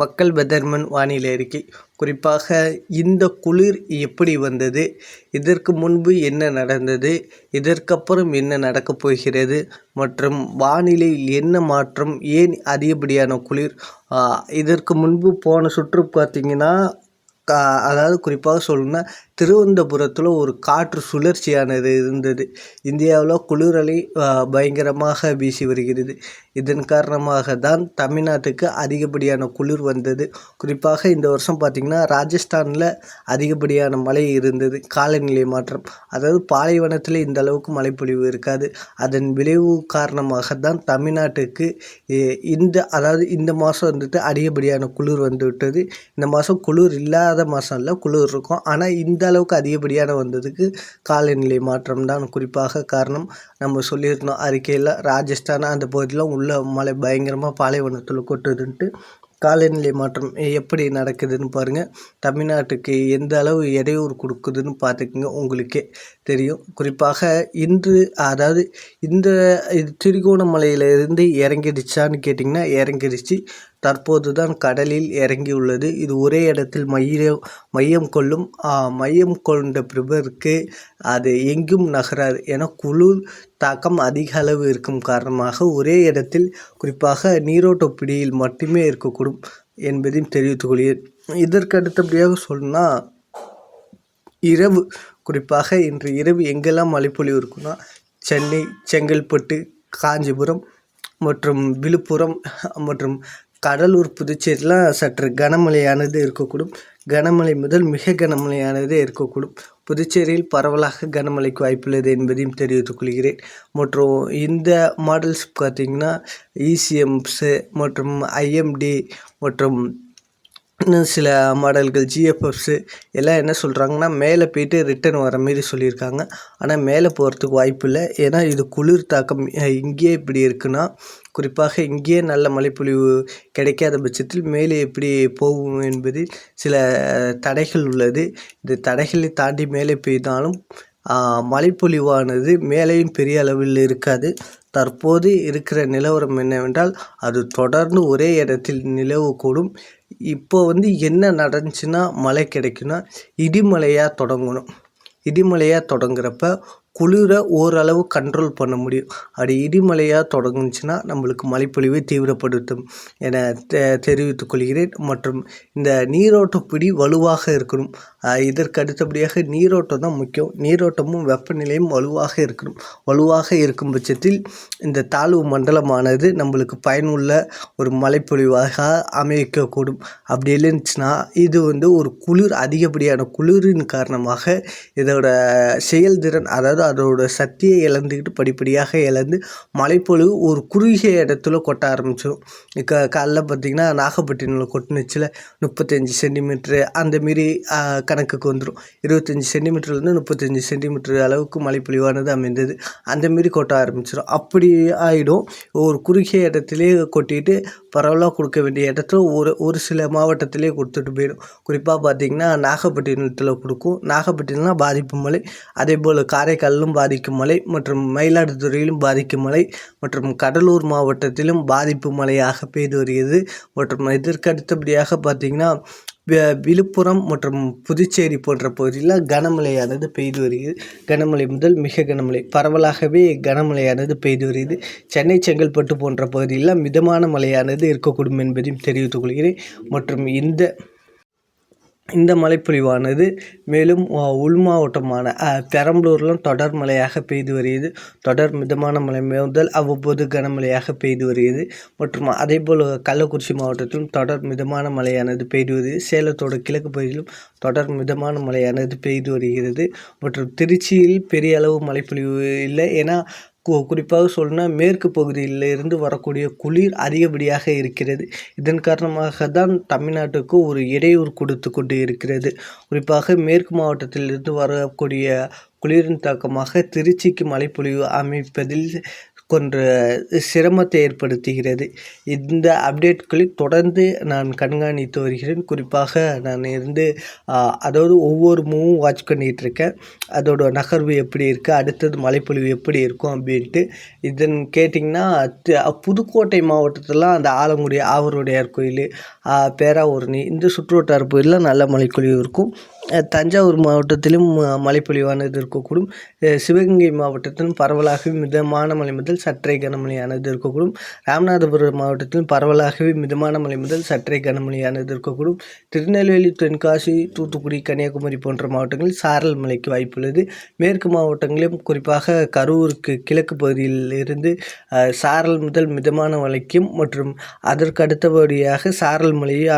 மக்கள் பெதர்மன் வானிலை அறிக்கை. குறிப்பாக இந்த குளிர் எப்படி வந்தது? இதற்கு முன்பு என்ன நடந்தது? இதற்கப்புறம் என்ன நடக்கப் போகிறது? மற்றும் வானிலையில் என்ன மாற்றம்? ஏன் அதிகப்படியான குளிர்? இதற்கு முன்பு போன சுற்று பார்த்திங்கன்னா கா அதாவது குறிப்பாக சொல்லணும்னா திருவனந்தபுரத்தில் ஒரு காற்று சுழற்சியானது இருந்தது. இந்தியாவில் குளிரலை பயங்கரமாக வீசி வருகிறது. இதன் காரணமாக தான் தமிழ்நாட்டுக்கு அதிகப்படியான குளிர் வந்தது. குறிப்பாக இந்த வருஷம் பார்த்திங்கன்னா ராஜஸ்தானில் அதிகப்படியான மழை இருந்தது. காலநிலை மாற்றம். அதாவது பாலைவனத்தில் இந்த அளவுக்கு மழைப்பொழிவு இருக்காது. அதன் விளைவு காரணமாக தான் தமிழ்நாட்டுக்கு இந்த அதாவது இந்த மாதம் வந்துட்டு அதிகப்படியான குளிர் வந்து விட்டது இந்த மாதம் குளிர் இல்லாத மாதம் இல்லை குளிர் இருக்கும். ஆனால் இந்த அளவுக்கு அதிகப்படியான வந்ததுக்கு காலநிலை மாற்றம் தான் குறிப்பாக காரணம். நம்ம சொல்லியிருந்தோம் அறிக்கையில் ராஜஸ்தான் அந்த பகுதியெலாம் உள்ள மழை பயங்கரமாக பாலைவனத்தில் கொட்டுதுன்ட்டு. காலநிலை மாற்றம் எப்படி நடக்குதுன்னு பாருங்கள் தமிழ்நாட்டுக்கு எந்த அளவு இடையூறு கொடுக்குதுன்னு பார்த்துக்குங்க. உங்களுக்கே தெரியும். குறிப்பாக இன்று அதாவது இந்த இது திரிகோணமலையிலிருந்து இறங்கிடுச்சான்னு கேட்டிங்கன்னா இறங்கிடுச்சு. தற்போதுதான் கடலில் இறங்கியுள்ளது. இது ஒரே இடத்தில் மையம் மையம் கொள்ளும் மையம் கொண்ட பிறகு அது எங்கும் நகராது என குளிர் தாக்கம் அதிக அளவு இருக்கும் காரணமாக ஒரே இடத்தில் குறிப்பாக நீரோட்ட பிடியில் மட்டுமே இருக்கக்கூடும் என்பதையும் தெரிவித்துக் கொள்கிறேன். இதற்கு அடுத்தபடியாக சொல்லணும்னா இரவு குறிப்பாக இன்று இரவு எங்கெல்லாம் மழைப்பொழிவு இருக்குன்னா சென்னை செங்கல்பட்டு காஞ்சிபுரம் மற்றும் விழுப்புரம் மற்றும் கடலூர் புதுச்சேரியெலாம் சற்று கனமழையானது இருக்கக்கூடும். கனமழை முதல் மிக கனமழையானது இருக்கக்கூடும். புதுச்சேரியில் பரவலாக கனமழைக்கு வாய்ப்புள்ளது என்பதையும் தெரிவித்துக் கொள்கிறேன். மற்றும் இந்த மாடல்ஸ் பார்த்திங்கன்னா இசிஎம்ஸு மற்றும் ஐஎம்டி மற்றும் இன்னும் சில மாடல்கள் ஜிஎஃப்எஃப்ஸு எல்லாம் என்ன சொல்கிறாங்கன்னா மேலே போய்ட்டு ரிட்டன் வர மாரி சொல்லியிருக்காங்க. ஆனால் மேலே போகிறதுக்கு வாய்ப்பு இல்லை. ஏன்னா இது குளிர் தாக்கம். இங்கேயே இப்படி இருக்குன்னா குறிப்பாக இங்கேயே நல்ல மழைப்பொழிவு கிடைக்காத பட்சத்தில் மேலே எப்படி போகும் என்பது சில தடைகள் உள்ளது. இந்த தடைகளை தாண்டி மேலே பெய்தாலும் மழைப்பொழிவானது மேலேயும் பெரிய அளவில் இருக்காது. தற்போது இருக்கிற நிலவரம் என்னவென்றால் அது தொடர்ந்து ஒரே இடத்தில் நிலவக்கூடும். இப்போ வந்து என்ன நடந்துச்சுன்னா மழை கிடைக்குன்னா இடிமழையாக தொடங்கணும். இடிமழையாக தொடங்குறப்ப குளிரை ஓரளவு கண்ட்ரோல் பண்ண முடியும். அப்படி இடிமழையாக தொடங்குச்சுன்னா நம்மளுக்கு மழைப்பொழிவை தீவிரப்படுத்தும் என தெ தெரிவித்துக் கொள்கிறேன். மற்றும் இந்த நீரோட்ட பிடி வலுவாக இருக்கணும். இதற்கு அடுத்தபடியாக நீரோட்டம் தான் முக்கியம். நீரோட்டமும் வெப்பநிலையும் வலுவாக இருக்கணும். வலுவாக இருக்கும் பட்சத்தில் இந்த தாழ்வு மண்டலமானது நம்மளுக்கு பயனுள்ள ஒரு மழைப்பொழிவாக அமைக்கக்கூடும். அப்படி இல்லைன்னுச்சுன்னா இது வந்து ஒரு குளிர் அதிகப்படியான குளிரின் காரணமாக இதோட செயல்திறன் அதாவது அதோட சக்தியை இழந்துக்கிட்டு படிப்படியாக இழந்து மழைப்பொழிவு ஒரு குறுகிய இடத்துல கொட்ட ஆரம்பிச்சிடும் க காலைல பார்த்திங்கன்னா நாகப்பட்டினத்தில் கொட்டுனுச்சில் முப்பத்தஞ்சு சென்டிமீட்ரு அந்தமாரி கணக்குக்கு வந்துடும் இருபத்தஞ்சி சென்டிமீட்டர்லேருந்து முப்பத்தஞ்சு சென்டிமீட்டர் அளவுக்கு மழைப்பொழிவானது அமைந்தது. அந்தமாரி கொட்ட ஆரம்பிச்சிடும் அப்படி ஆகிடும் ஒரு குறுகிய இடத்துலேயே கொட்டிட்டு பரவலாக கொடுக்க வேண்டிய இடத்துல ஒரு ஒரு சில மாவட்டத்திலே கொடுத்துட்டு போயிடும். குறிப்பாக பார்த்திங்கன்னா நாகப்பட்டினத்தில் கொடுக்கும். நாகப்பட்டினம்னா பாதிப்பு மழை அதே போல் காரைக்காலிலும் பாதிக்கும் மழை மற்றும் மயிலாடுதுறையிலும் பாதிக்கும் மழை மற்றும் கடலூர் மாவட்டத்திலும் பாதிப்பு மழையாக பெய்து வருகிறது. மற்றும் இதற்கு அடுத்தபடியாக பார்த்திங்கன்னா விழுப்புரம் மற்றும் புதுச்சேரி போன்ற பகுதியில் கனமழையானது பெய்து வருகிறது. கனமழை முதல் மிக கனமழை பரவலாகவே கனமழையானது பெய்து வருகிறது. சென்னை செங்கல்பட்டு போன்ற பகுதியில் மிதமான மழையானது இருக்கக்கூடும் என்பதையும் தெரிவித்துக் கொள்கிறேன். மற்றும் இந்த இந்த மழைப்பொழிவானது மேலும் உள் மாவட்டமான பெரம்பலூரிலும் தொடர் மழையாக பெய்து வருகிறது. தொடர் மிதமான மழை முதல் அவ்வப்போது கனமழையாக பெய்து வருகிறது. மற்றும் அதேபோல் கள்ளக்குறிச்சி மாவட்டத்திலும் தொடர் மிதமான மழையானது பெய்து வருகிறது. சேலத்தோட கிழக்கு பகுதியிலும் தொடர் மிதமான மழையானது பெய்து வருகிறது. மற்றும் திருச்சியில் பெரிய அளவு மழைப்பொழிவு இல்லை. ஏன்னா கு குறிப்பாக சொல்லணுன்னா மேற்கு பகுதியில் இருந்து வரக்கூடிய குளிர் அதிகப்படியாக இருக்கிறது. இதன் காரணமாக தான் தமிழ்நாட்டுக்கு ஒரு இடையூறு கொடுத்து கொண்டு இருக்கிறது குறிப்பாக மேற்கு மாவட்டத்திலிருந்து வரக்கூடிய குளிரின் தாக்கமாக திருச்சிக்கு மழைப்பொழிவு அமைப்பதில் கொன்ற சிரமத்தை ஏற்படுத்துகிறது. இந்த அப்டேட்களை தொடர்ந்து நான் கண்காணித்து வருகிறேன். குறிப்பாக நான் இருந்து அதாவது ஒவ்வொரு மூவும் வாட்ச் பண்ணிகிட்ருக்கேன். அதோட நகர்வு எப்படி இருக்குது அடுத்தது மழைப்பொழிவு எப்படி இருக்கும்? அப்படின்ட்டு. இதன் கேட்டிங்கன்னா புதுக்கோட்டை மாவட்டத்திலலாம் அந்த ஆலங்குடி ஆவருடையார் கோயில் பேராவூரணி இந்த சுற்றுவட்டார கோயிலெலாம் நல்ல மழைப்பொழிவு இருக்கும். தஞ்சாவூர் மாவட்டத்திலும் மழைப்பொழிவானது இருக்கக்கூடும். சிவகங்கை மாவட்டத்திலும் பரவலாகவே மிதமான மழை முதல் சற்றே கனமழையானது இருக்கக்கூடும். ராமநாதபுரம் மாவட்டத்திலும் பரவலாகவே மிதமான மழை முதல் சற்றே கனமழையானது இருக்கக்கூடும். திருநெல்வேலி தென்காசி தூத்துக்குடி கன்னியாகுமரி போன்ற மாவட்டங்களில் சாரல் மழைக்கு வாய்ப்புள்ளது. மேற்கு மாவட்டங்களிலும் குறிப்பாக கரூருக்கு கிழக்கு பகுதியில் இருந்து சாரல் முதல் மிதமான மழைக்கும் மற்றும் அதற்கு அடுத்தபடியாக சாரல் மழையை